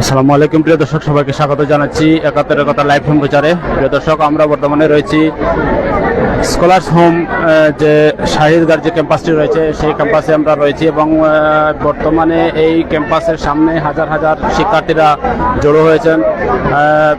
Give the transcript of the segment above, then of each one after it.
আসসালামু আলাইকুম, প্রিয় দর্শক, সবাইকে স্বাগত জানাচ্ছি একাত্তরের কথা লাইভ ফোন প্রচারে। প্রিয় দর্শক, আমরা বর্তমানে রয়েছি স্কলার্স হোম যে শাহিদগার যে ক্যাম্পাসটি রয়েছে, সেই ক্যাম্পাসে আমরা রয়েছি এবং বর্তমানে এই ক্যাম্পাসের সামনে হাজার হাজার শিক্ষার্থীরা জড়ো হয়েছেন।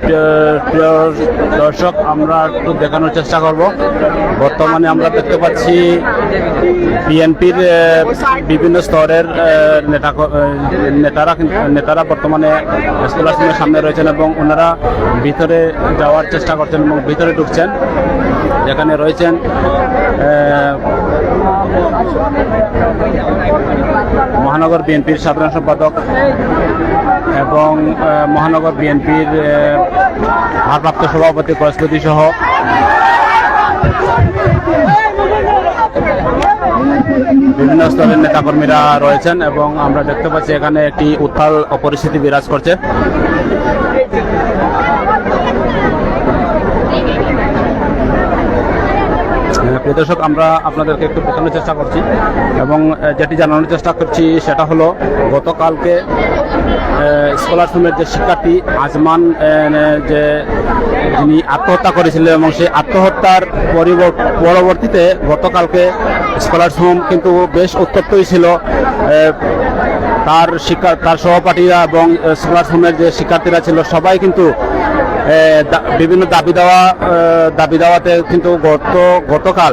প্রিয়- দর্শক, আমরা একটু দেখানোর চেষ্টা করব। বর্তমানে আমরা দেখতে পাচ্ছি বিএনপির বিভিন্ন স্তরের নেতা নেতারা নেতারা বর্তমানে স্কলার্স হোমের সামনে রয়েছেন এবং ওনারা ভিতরে যাওয়ার চেষ্টা করছেন এবং ভিতরে ঢুকছেন। যেখানে রয়েছেন মহানগর বিএনপির সাধারণ সম্পাদক এবং মহানগর বিএনপির ভারপ্রাপ্ত সভাপতি কয়েসপতি সহ বিভিন্ন স্তরের নেতাকর্মীরা রয়েছেন এবং আমরা দেখতে পাচ্ছি এখানে একটি উত্তাল পরিস্থিতি বিরাজ করছে আহ, প্রিয় দর্শক, আমরা আপনাদেরকে একটু দেখানোর চেষ্টা করছি এবং যেটি জানানোর চেষ্টা করছি সেটা হলো গতকালকে স্কলারশিপের যে শিক্ষার্থী আজমান যে যিনি আত্মহত্যা করেছিলেন এবং সেই আত্মহত্যার পরিবর- পরবর্তীতে গতকালকে স্কলারশিপ কিন্তু বেশ উত্তপ্তই ছিল। তার শিক্ষা, তার সহপাঠীরা এবং হোমের যে শিক্ষার্থীরা ছিল, সবাই কিন্তু বিভিন্ন দাবি দেওয়া দাবি দেওয়াতে কিন্তু গত, গতকাল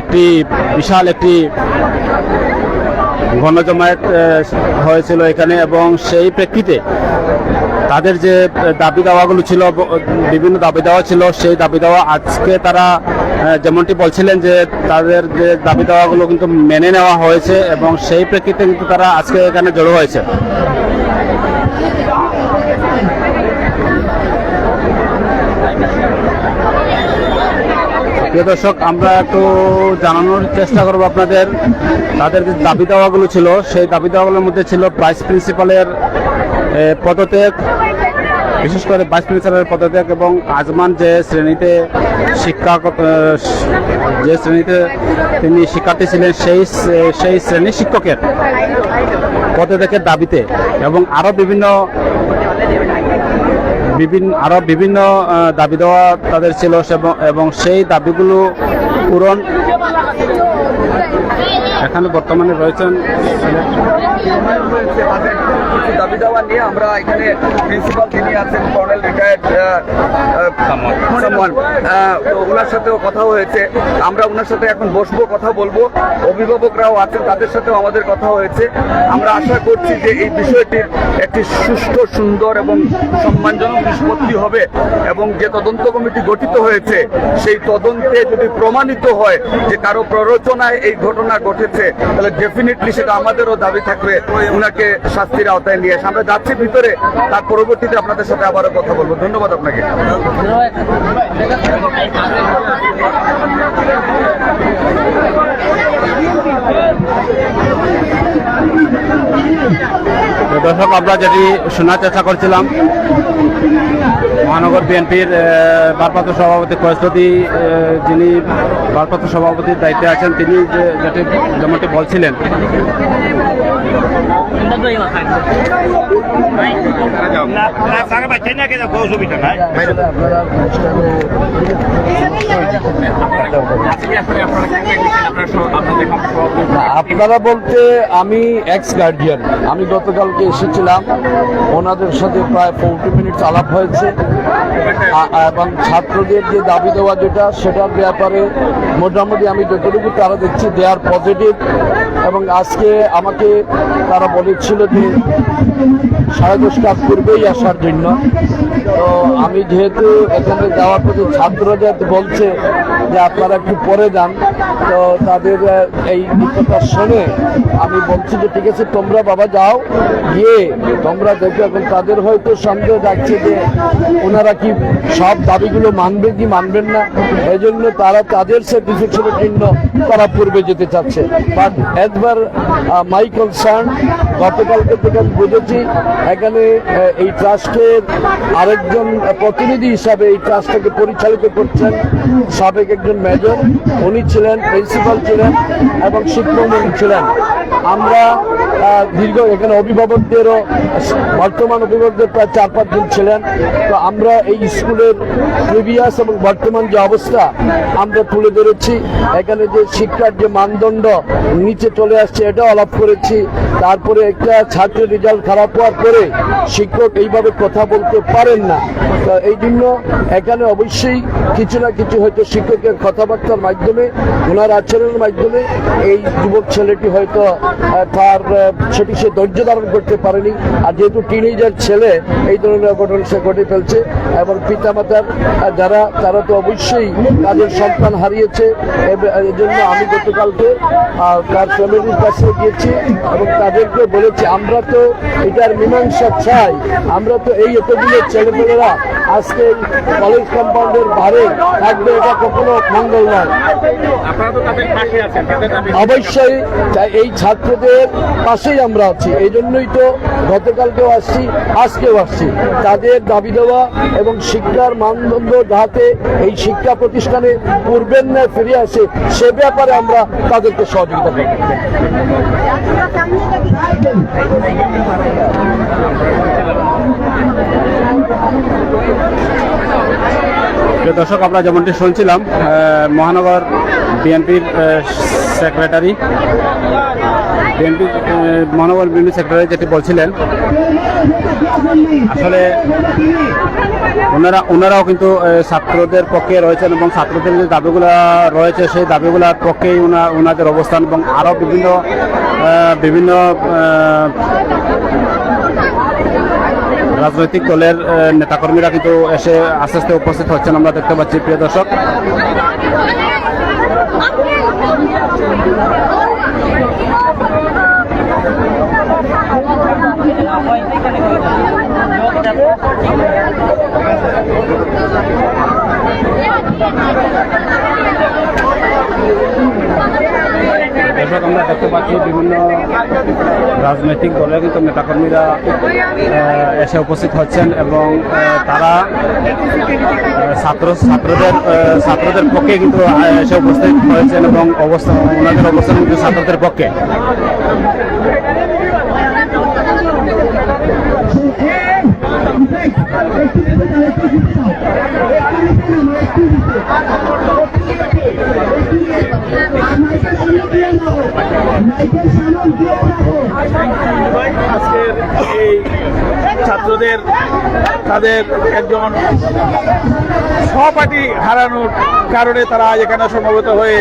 একটি বিশাল একটি গণজমায়েত হয়েছিল এখানে এবং সেই প্রেক্ষিতে তাদের যে দাবি দাওয়াগুলো ছিল বিভিন্ন দাবি দেওয়া ছিল, সেই দাবি দেওয়া আজকে তারা যেমনটি বলছিলেন যে তাদের যে দাবি দাওয়াগুলো কিন্তু মেনে নেওয়া হয়েছে এবং সেই প্রেক্ষিতে কিন্তু তারা আজকে এখানে জড়ো হয়েছে। প্রিয় দর্শক, আমরা একটু জানানোর চেষ্টা করব আপনাদের। তাদের যে দাবি দাওয়াগুলো ছিল, সেই দাবি দাওয়াগুলোর মধ্যে ছিল ভাইস প্রিন্সিপালের পদত্যাগ বিশেষ করে ভাইস প্রিন্সিপালের পদত্যাগ এবং আজমান যে শ্রেণীতে শিক্ষা যে শ্রেণীতে তিনি শিক্ষার্থী ছিলেন, সেই সেই শ্রেণির শিক্ষকের পদত্যাগের দাবিতে এবং আরও বিভিন্ন বিভিন্ন, আরও বিভিন্ন দাবি দেওয়া তাদের ছিল এবং সেই দাবিগুলো পূরণ এখানে বর্তমানে রয়েছেন। কিছু দাবি দাওয়া নিয়ে আমরা এখানে প্রিন্সিপাল যিনি আছেন কর্নেল রিটায়ার্ড ওনার সাথেও কথা হয়েছে। আমরা ওনার সাথে এখন বসবো কথা বলব। অভিভাবকরাও আছেন তাদের সাথেও আমাদের কথা হয়েছে। আমরা আশা করছি যে এই বিষয়টির একটি সুষ্ঠু সুন্দর এবং সম্মানজনক নিষ্পত্তি হবে এবং যে তদন্ত কমিটি গঠিত হয়েছে সেই তদন্তে যদি প্রমাণিত হয় যে কারও প্ররোচনায় এই ঘটনা ঘটেছে তাহলে ডেফিনেটলি সেটা আমাদেরও দাবি থাকবে। ওনাকে শাস্তির আওতায় নিয়ে আসে আমরা যাচ্ছি ভিতরে। তার পরবর্তীতে আপনাদের সাথে আবারও কথা বলব। ধন্যবাদ আপনাকে। দর্শক, আমরা যেটি শোনার চেষ্টা করছিলাম, মহানগর বিএনপির ভারপ্রাপ্ত সভাপতি কয়েসপতি যিনি ভারপ্রাপ্ত সভাপতির দায়িত্বে আছেন, তিনি যেটি, যেমনটি বলছিলেন। আপনারা বলতে আমি এক্স গার্ডিয়ান আমি গতকালকে এসেছিলাম। ওনাদের সাথে প্রায় ফোরটি মিনিট আলাপ হয়েছে। এবং ছাত্রদের যে দাবি দেওয়া যেটা, সেটার ব্যাপারে মোটামুটি আমি যতটুকু তারা দেখছি দে আর পজিটিভ এবং আজকে আমাকে তারা বলেছিল যে, সাড়ে দশটার পূর্বেই আসার জন্য। তো আমি যেহেতু এখানে যাওয়ার পথে ছাত্রদের বলছে যে আপনারা একটু পরে যান, তো তাদের এই কথা শুনে আমি বলছি যে, ঠিক আছে, তোমরা বাবা যাও, গিয়ে তোমরা দেখো। এখন তাদের হয়তো সন্দেহ যাচ্ছে যে, ওনারা কি সব দাবিগুলো মানবে কি মানবেন না? এই জন্য তারা তাদের স্যাটিসফ্যাকশনের জন্য তারা পূর্বে যেতে চাচ্ছে। বাট একবার মাই কনসার্ন গতকালকে থেকে আমি বুঝেছি, এখানে এই ট্রাস্টের আরেকজন প্রতিনিধি হিসাবে এই ট্রাস্টটাকে পরিচালিত করছেন সাবেক একজন মেজর। উনি ছিলেন প্রিন্সিপাল ছিলেন এবং শিক্ষকমন্ত্রী ছিলেন। আমরা দীর্ঘ এখানে অভিভাবকদেরও, বর্তমান অভিভাবকদের প্রায় চার পাঁচজন ছিলেন। তো আমরা এই স্কুলের প্রিভিয়াস এবং বর্তমান যে অবস্থা, আমরা তুলে ধরেছি। এখানে যে শিক্ষার যে মানদণ্ড নিচে চলে আসছে, এটাও আলাপ করেছি। তারপরে একটা ছাত্রের রেজাল্ট খারাপ হওয়ার পরে শিক্ষক এইভাবে কথা বলতে পারেন না। তো এই জন্য এখানে অবশ্যই কিছু না কিছু হয়তো শিক্ষকের কথাবার্তার মাধ্যমে, ওনার আচরণের মাধ্যমে এই যুবক ছেলেটি হয়তো তার সেটি সে ধৈর্য ধারণ করতে পারেনি। আর যেহেতু টিনেজার ছেলে, এই ধরনের ঘটনা সে ঘটে ফেলছে। এবং পিতামাতার যারা, তারা তো অবশ্যই তাদের সন্তান হারিয়েছে। এব- এই জন্য আমি গতকালকে তার ফ্যামিলির কাছে গিয়েছি এবং তাদেরকে বলেছি আমরা তো এটার মীমাংসা চাই। আমরা তো এই এতগুলো ছেলেমেয়েরা আজকে কলেজ কম্পাউন্ডের বাইরে থাকবে এটা কখনো মঙ্গল নয়। অবশ্যই এই ছাত্রদের পাশেই আমরা আছি। এই জন্যই তো গতকালকেও আসছি আজকেও আসছি। তাদের দাবি দেওয়া এবং শিক্ষার মানদণ্ড যাতে এই শিক্ষা প্রতিষ্ঠানে পূর্বের ন্যায় ফিরে আসে সে ব্যাপারে আমরা তাদেরকে সহযোগিতা করি প্রিয় দর্শক আমরা যেমনটি শুনছিলাম মহানগর বিএনপির সেক্রেটারি বিএনপি মহানগর বিএনপি সেক্রেটারি যেটি বলছিলেন আসলে ওনারা, ওনারাও কিন্তু ছাত্রদের পক্ষে রয়েছেন এবং ছাত্রদের যে দাবিগুলো রয়েছে, সেই দাবিগুলোর পক্ষেই ওনা, ওনাদের অবস্থান এবং আরও বিভিন্ন বিভিন্ন রাজনৈতিক দলের নেতাকর্মীরা কিন্তু এসে আস্তে আস্তে উপস্থিত হচ্ছেন। আমরা দেখতে পাচ্ছি, প্রিয় দর্শক। দর্শক, আমরা দেখতে পাচ্ছি বিভিন্ন রাজনৈতিক দলের কিন্তু নেতাকর্মীরা এসে উপস্থিত হচ্ছেন এবং তারা ছাত্র, ছাত্রদের ছাত্রদের পক্ষে কিন্তু এসে উপস্থিত হয়েছেন এবং অবস্থান ওনাদের অবস্থান কিন্তু ছাত্রদের পক্ষে। আজকের এই ছাত্রদের তাদের একজন সহপাঠী হারানোর কারণে তারা আজ এখানে সমবেত হয়ে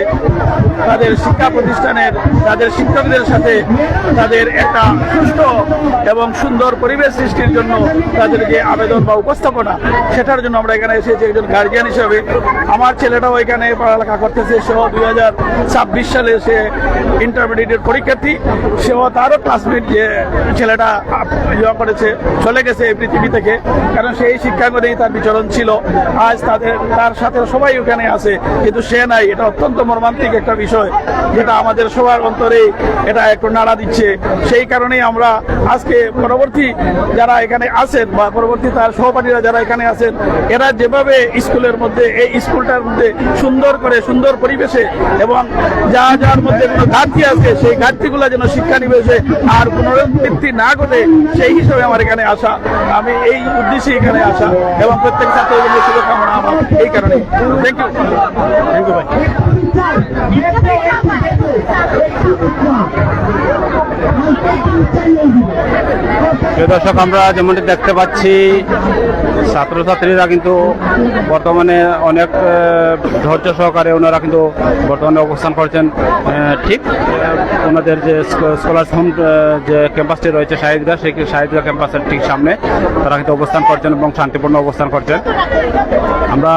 তাদের শিক্ষা প্রতিষ্ঠানের, তাদের শিক্ষকদের সাথে তাদের একটা সুস্থ এবং সুন্দর পরিবেশ সৃষ্টির জন্য তাদের যে আবেদন বা উপস্থাপনা, সেটার জন্য আমরা এখানে এসেছি একজন গার্জিয়ান হিসেবে। আমার ছেলেটাও এখানে পড়ালেখা করতেছে, সেও দুই হাজার ছাব্বিশ সালে সে ইন্টারমিডিয়েটের পরীক্ষার্থী, সেও তারও ক্লাসমেট যে ছেলেটা ইয়ে করেছে, চলে গেছে এই পৃথিবী থেকে। কারণ সেই শিক্ষাঙ্গনেই তার বিচরণ ছিল। আজ তাদের, তার সাথে সবাই ওখানে আছে, কিন্তু সে নাই, এটা অত্যন্ত মর্মান্তিক একটা বিষয়। যেটা আমাদের সবার অন্তরে এটা একটু নাড়া দিচ্ছে। সেই কারণেই আমরা আজকে পরবর্তী যারা এখানে আছেন বা পরবর্তী তার সহপাঠীরা যারা এখানে আছেন, এরা যেভাবে স্কুলের মধ্যে, এই স্কুলটার মধ্যে সুন্দর করে, সুন্দর পরিবেশে এবং যা যার মধ্যে কোনো ঘাটতি আছে, সেই ঘাটতিগুলো যেন শিক্ষা নিবেশে আর পুনরাবৃত্তি না ঘটে, সেই হিসেবে আমার এখানে আসা, আমি এই উদ্দেশ্যে এখানে আসা এবং প্রত্যেক ছাত্রদের শুভকামনা আমার এই কারণে থ্যাংক ইউ থ্যাংক ইউ ভাই। দর্শক, আমরা যেমনটি দেখতে পাচ্ছি, ছাত্রছাত্রীরা কিন্তু বর্তমানে অনেক ধৈর্য সহকারে ওনারা কিন্তু বর্তমানে অবস্থান করছেন। ঠিক ওনাদের যে স্কলার হোম যে ক্যাম্পাসটি রয়েছে শাহিদগা সেই শাহিদগা ক্যাম্পাসের ঠিক সামনে তারা কিন্তু অবস্থান করছেন এবং শান্তিপূর্ণ অবস্থান করছেন। আমরা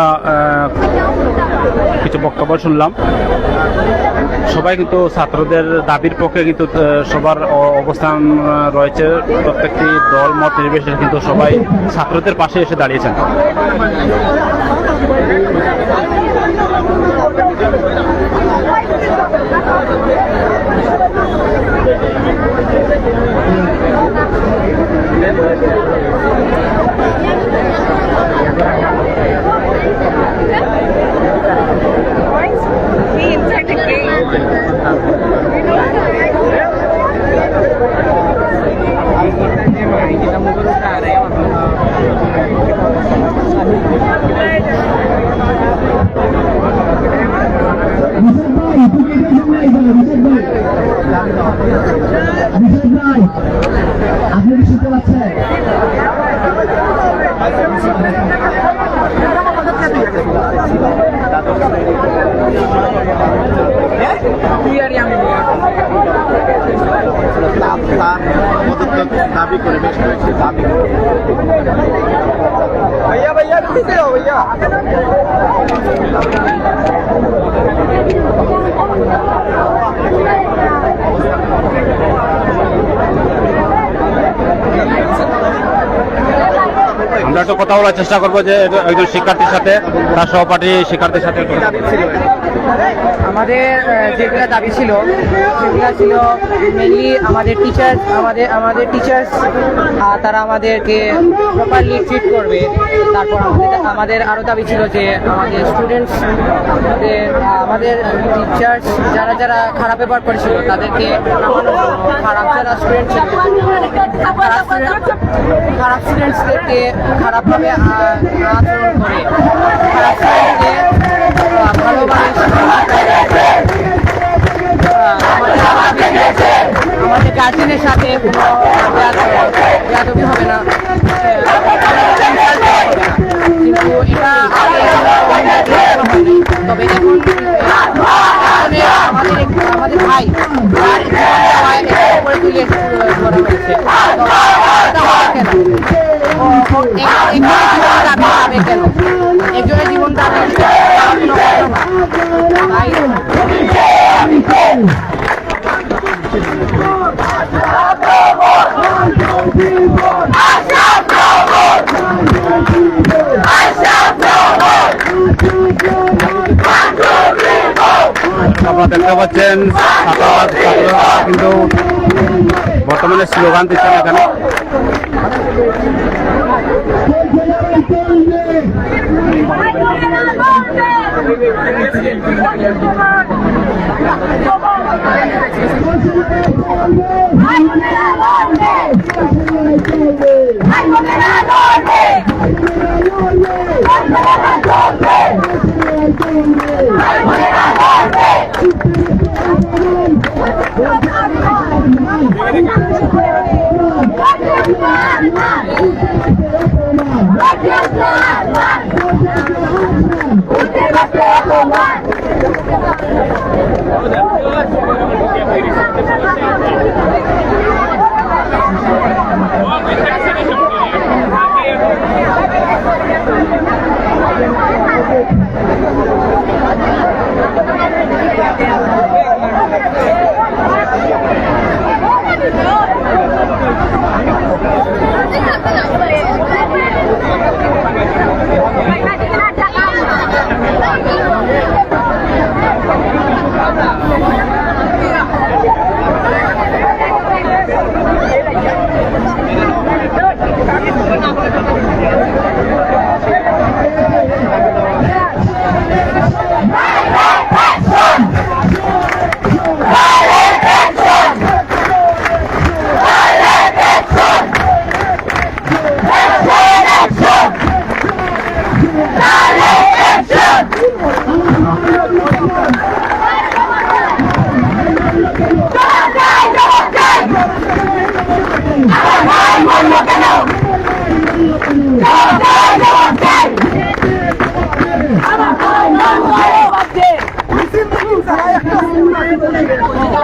কিছু বক্তব্য শুনলাম। সবাই কিন্তু ছাত্রদের দাবির পক্ষে কিন্তু সবার অবস্থান রয়েছে। প্রত্যেকটি দল, মত নির্বিশেষে কিন্তু সবাই ছাত্রদের পাশে এসে দাঁড়িয়েছেন। He inside Kita 能 আমরা একটু কথা বলার চেষ্টা করব যে একজন শিক্ষার্থীর সাথে, তার সহপাঠী শিক্ষার্থীর সাথে আমাদের যেগুলো দাবি ছিল, সেগুলো ছিল মেনলি আমাদের টিচার আমাদের আমাদের টিচার্স তারা আমাদেরকে প্রপারলি ট্রিট করবে। তারপর আমাদের আমাদের আরও দাবি ছিল যে আমাদের স্টুডেন্টস আমাদের টিচার্স যারা যারা খারাপ ব্যবহার করেছিল, তাদেরকে খারাপ যারা স্টুডেন্ট খারাপ স্টুডেন্টসদেরকে খারাপভাবে আচরণ করে আমাদের গার্জেনের সাথে কোনো হবে না কিন্তু এটা। তবে এখন আমাদের আমাদের ভাই উপরে তুলে ধরা হয়েছে তো এটা হবে কেন ও- ও- এক- কিন্তু বর্তমানে স্লোগান দিচ্ছেন এখানে। দীর্ঘদিনের মধ্যে তাদের যে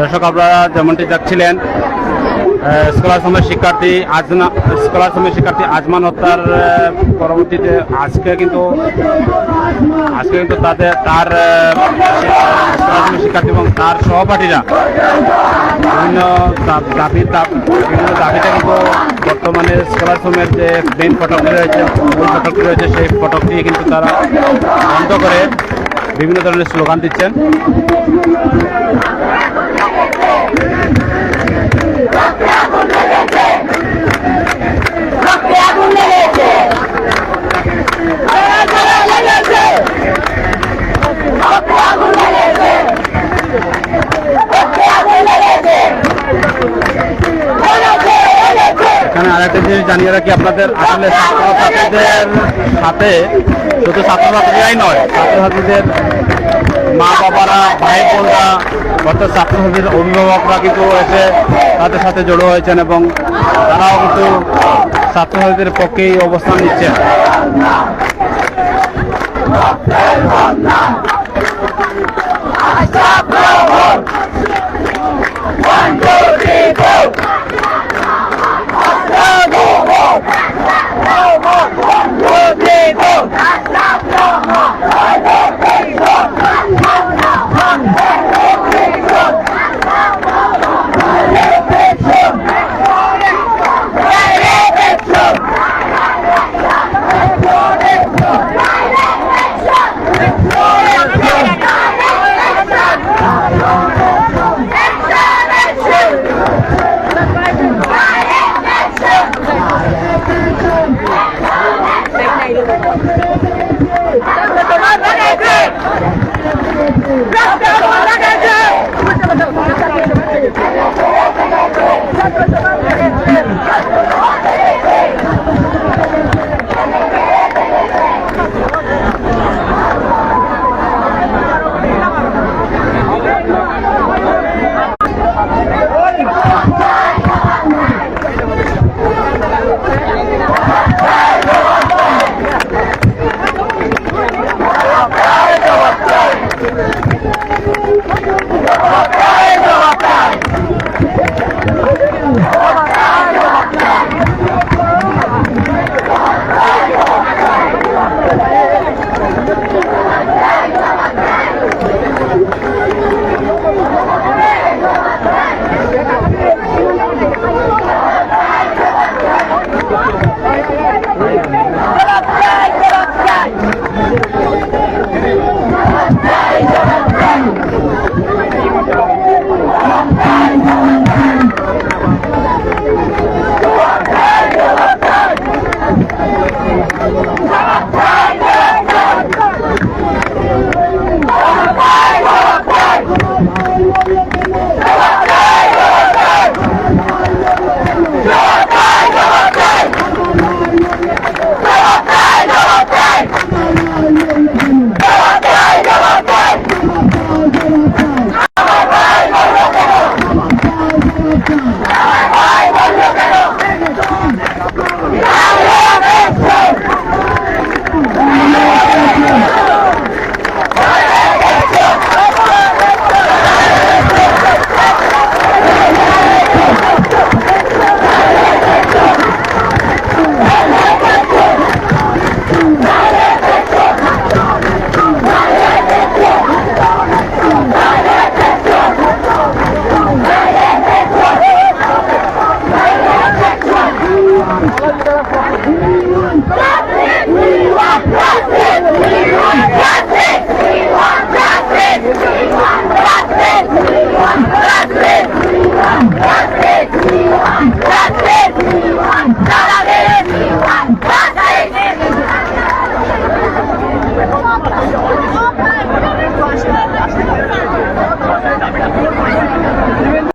দর্শক আপনারা যেমনটি দেখছিলেন স্কলার সময় শিক্ষার্থী আজনা স্কলার সময় শিক্ষার্থী আজমান হত্যার পরবর্তীতে আজকে কিন্তু আজকে কিন্তু তাদের তার স্কলার শিক্ষার্থী এবং তার সহপাঠীরা বিভিন্ন দাবি বিভিন্ন দাবিতে কিন্তু বর্তমানে স্কলার সময়ের যে মেইন ফটকটি রয়েছে, মূল ফটকটি রয়েছে, সেই ফটকটি কিন্তু তারা বন্ধ করে বিভিন্ন ধরনের স্লোগান দিচ্ছেন। জিনিস জানিয়ে রাখি, আপনাদের আসলে ছাত্রছাত্রীদের সাথে শুধু ছাত্রছাত্রীরাই নয়, ছাত্রছাত্রীদের মা বাবারা, ভাই বোনরা, অর্থাৎ ছাত্রছাত্রীর অভিভাবকরা কিন্তু এসে তাদের সাথে জড়ো হয়েছেন এবং তারাও কিন্তু ছাত্রছাত্রীদের পক্ষেই অবস্থান নিচ্ছেন। Rainbow! Stop, no stop,